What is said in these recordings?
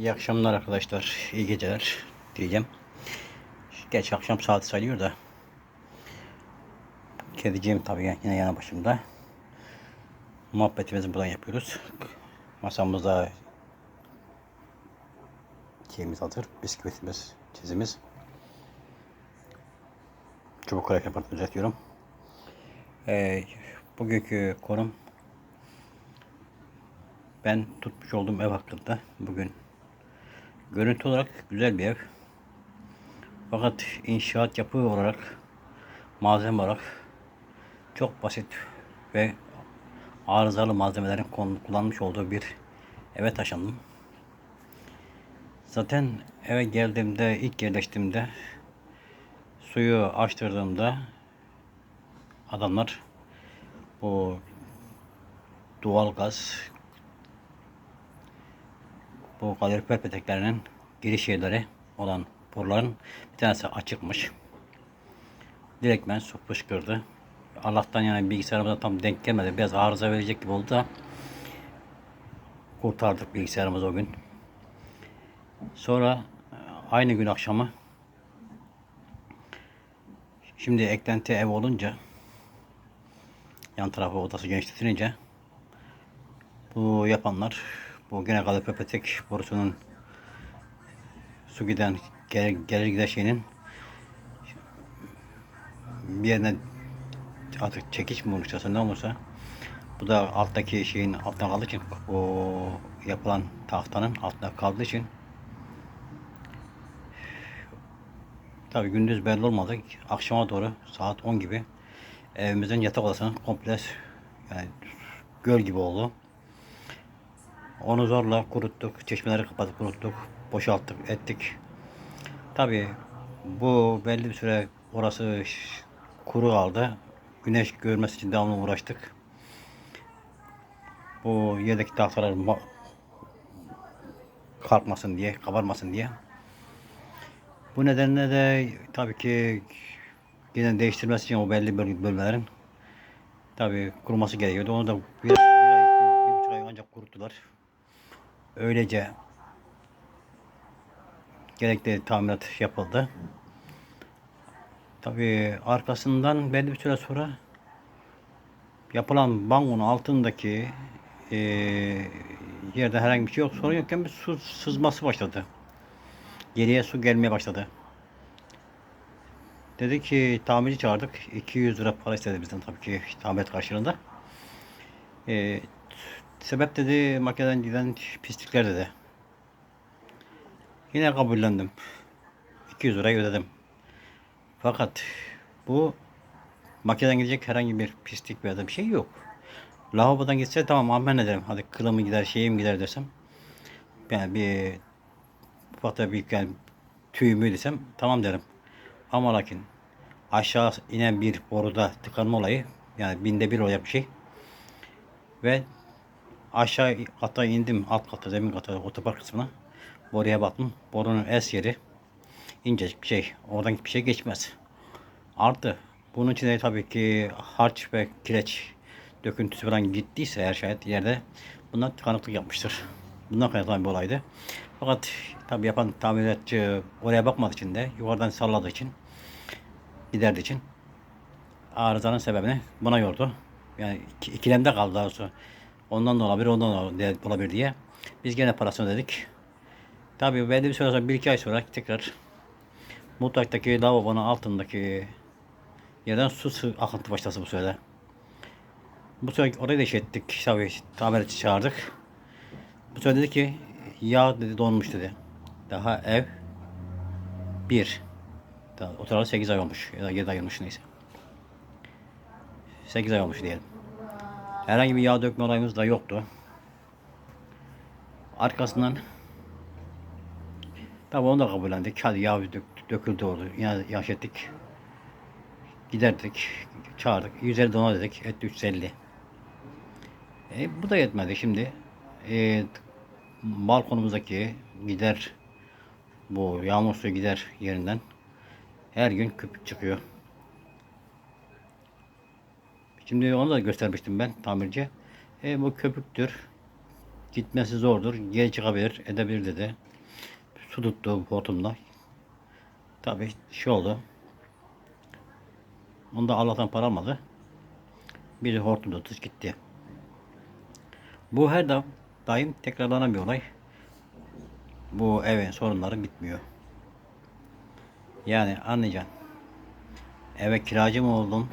İyi akşamlar arkadaşlar. İyi geceler diyeceğim. Geç akşam saati sayılıyor da. Kediciğim tabii yine yana başımda. Muhabbetimizi buradan yapıyoruz. Masamızda şeyimiz hazır. Bisküvitimiz, çizimiz. Çubuk kürek yaparım düzeltiyorum. Ee, bugünkü konum ben tutmuş olduğum ev hakkında bugün görüntü olarak güzel bir ev. Fakat inşaat yapı olarak malzeme olarak çok basit ve arızalı malzemelerin kullanmış olduğu bir eve taşındım. Zaten eve geldiğimde ilk yerleştiğimde suyu açtırdığımda adamlar bu doğal gaz bu kalorifer peteklerinin giriş yerleri olan boruların bir tanesi açıkmış. Direktmen su fışkırdı. Allah'tan yani bilgisayarımıza tam denk gelmedi. Biraz arıza verecek gibi oldu da kurtardık bilgisayarımızı o gün. Sonra aynı gün akşamı şimdi eklenti ev olunca yan tarafı odası genişletilince bu yapanlar bu gene kalorifer petek borusunun su giden gelir, gelir gider şeyinin bir yerine artık çekiş mi olursa ne olursa bu da alttaki şeyin altına kaldığı için o yapılan tahtanın altına kaldığı için tabi gündüz belli olmadı. Akşama doğru saat 10 gibi evimizin yatak odasının komple yani göl gibi oldu. Onu zorla kuruttuk. Çeşmeleri kapatıp kuruttuk. Boşalttık, ettik. Tabi bu belli bir süre orası kuru kaldı. Güneş görmesi için devamlı uğraştık. Bu yerdeki tahtalar ma- kalkmasın diye, kabarmasın diye. Bu nedenle de tabii ki yine değiştirmesi için o belli böl- bölmelerin tabii kuruması gerekiyordu. Onu da bir, bir ay, bir, bir buçuk ay ancak kuruttular. Öylece gerekli tamirat yapıldı. Tabii arkasından belli bir süre sonra yapılan bangonun altındaki eee yerde herhangi bir şey yok. Sorun yokken bir su sızması başladı. Geriye su gelmeye başladı. Dedi ki tamirci çağırdık. 200 lira para istedi bizden tabii ki tamirat karşılığında. Eee sebep dedi makineden giden pislikler dedi. Yine kabullendim. 200 lirayı ödedim. Fakat bu makineden gidecek herhangi bir pislik veya bir şey yok. Lavabodan gitse tamam amen ederim. Hadi kılımı gider, şeyim gider desem. Yani bir ufak da bir yani tüyümü desem tamam derim. Ama lakin aşağı inen bir boruda tıkanma olayı yani binde bir olacak bir şey. Ve aşağı kata indim alt kata zemin kata otopark kısmına. Boruya baktım. Borunun es yeri incecik bir şey. Oradan bir şey geçmez. Artı bunun içine tabii ki harç ve kireç döküntüsü falan gittiyse eğer şayet yerde bunlar tıkanıklık yapmıştır. Bundan kaynaklanan bir olaydı. Fakat tabii yapan tamiratçı oraya bakmadığı için de yukarıdan salladığı için giderdiği için arızanın sebebini buna yordu. Yani iki- ikilemde kaldı daha sonra. Ondan da olabilir, ondan da olabilir- diye. Biz gene parasını ödedik. Tabii belli bir süre sonra, bir iki ay sonra tekrar mutfaktaki lavabonun altındaki yerden su akıntı başladı bu sırada. Bu sefer orayı da iş ettik. Tabii tamirci çağırdık. Bu sefer dedi ki yağ dedi donmuş dedi. Daha ev bir. Daha oturalı 8 ay olmuş. Ya da 7 ay olmuş neyse. 8 ay olmuş diyelim. Herhangi bir yağ dökme olayımız da yoktu. Arkasından tabi onu da kabullendik. Hadi yağ dök, döküldü oldu. Yine yaş ettik. Giderdik. Çağırdık. 150 dona dedik. Etti 350. E, bu da yetmedi. Şimdi e, balkonumuzdaki gider bu yağmur suyu gider yerinden her gün köpük çıkıyor. Şimdi onu da göstermiştim ben tamirci. E, bu köpüktür. Gitmesi zordur. Geri çıkabilir, edebilir dedi. Su tuttu hortumda. Tabii şey oldu. Onda Allah'tan para almadı. Bir hortum tuttu gitti. Bu her da daim tekrarlanan bir olay. Bu evin sorunları bitmiyor. Yani anlayacaksın. Eve kiracı mı oldum?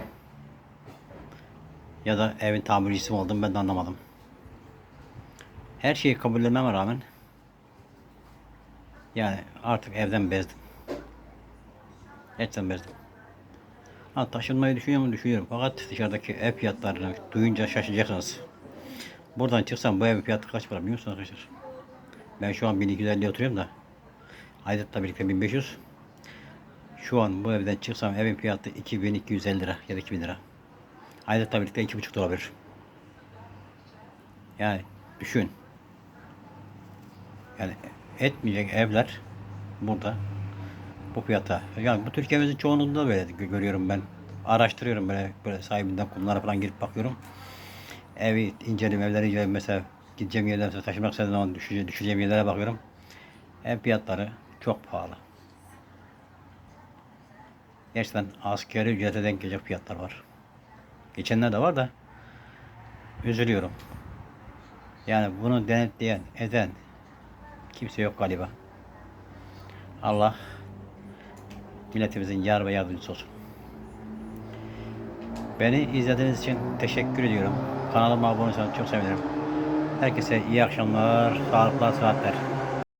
Ya da evin tamircisi mi oldum ben de anlamadım. Her şeyi kabullenmeme rağmen yani artık evden bezdim. Gerçekten bezdim. Ha, taşınmayı düşünüyor mu? Düşünüyorum. Fakat dışarıdaki ev fiyatlarını duyunca şaşıracaksınız. Buradan çıksam bu ev fiyatı kaç para biliyor musunuz arkadaşlar? Ben şu an 1250 oturuyorum da aidatla birlikte 1500. Şu an bu evden çıksam evin fiyatı 2250 lira ya da 2000 lira. Aidatla birlikte 2,5 da olabilir. Yani düşün. Yani etmeyecek evler burada bu fiyata. Yani bu Türkiye'mizin çoğunluğunda böyle gö- görüyorum ben. Araştırıyorum böyle böyle sahibinden kumlara falan girip bakıyorum. Evi inceliyorum, evleri inceliyorum. Mesela gideceğim yerlere mesela taşımak istediğim zaman düşeceğim, düşeceğim yerlere bakıyorum. Ev fiyatları çok pahalı. Gerçekten askeri ücrete denk gelecek fiyatlar var. Geçenler de var da üzülüyorum. Yani bunu denetleyen, eden kimse yok galiba. Allah milletimizin yar ve yardımcısı olsun. Beni izlediğiniz için teşekkür ediyorum. Kanalıma abone olursanız çok sevinirim. Herkese iyi akşamlar, sağlıklı saatler.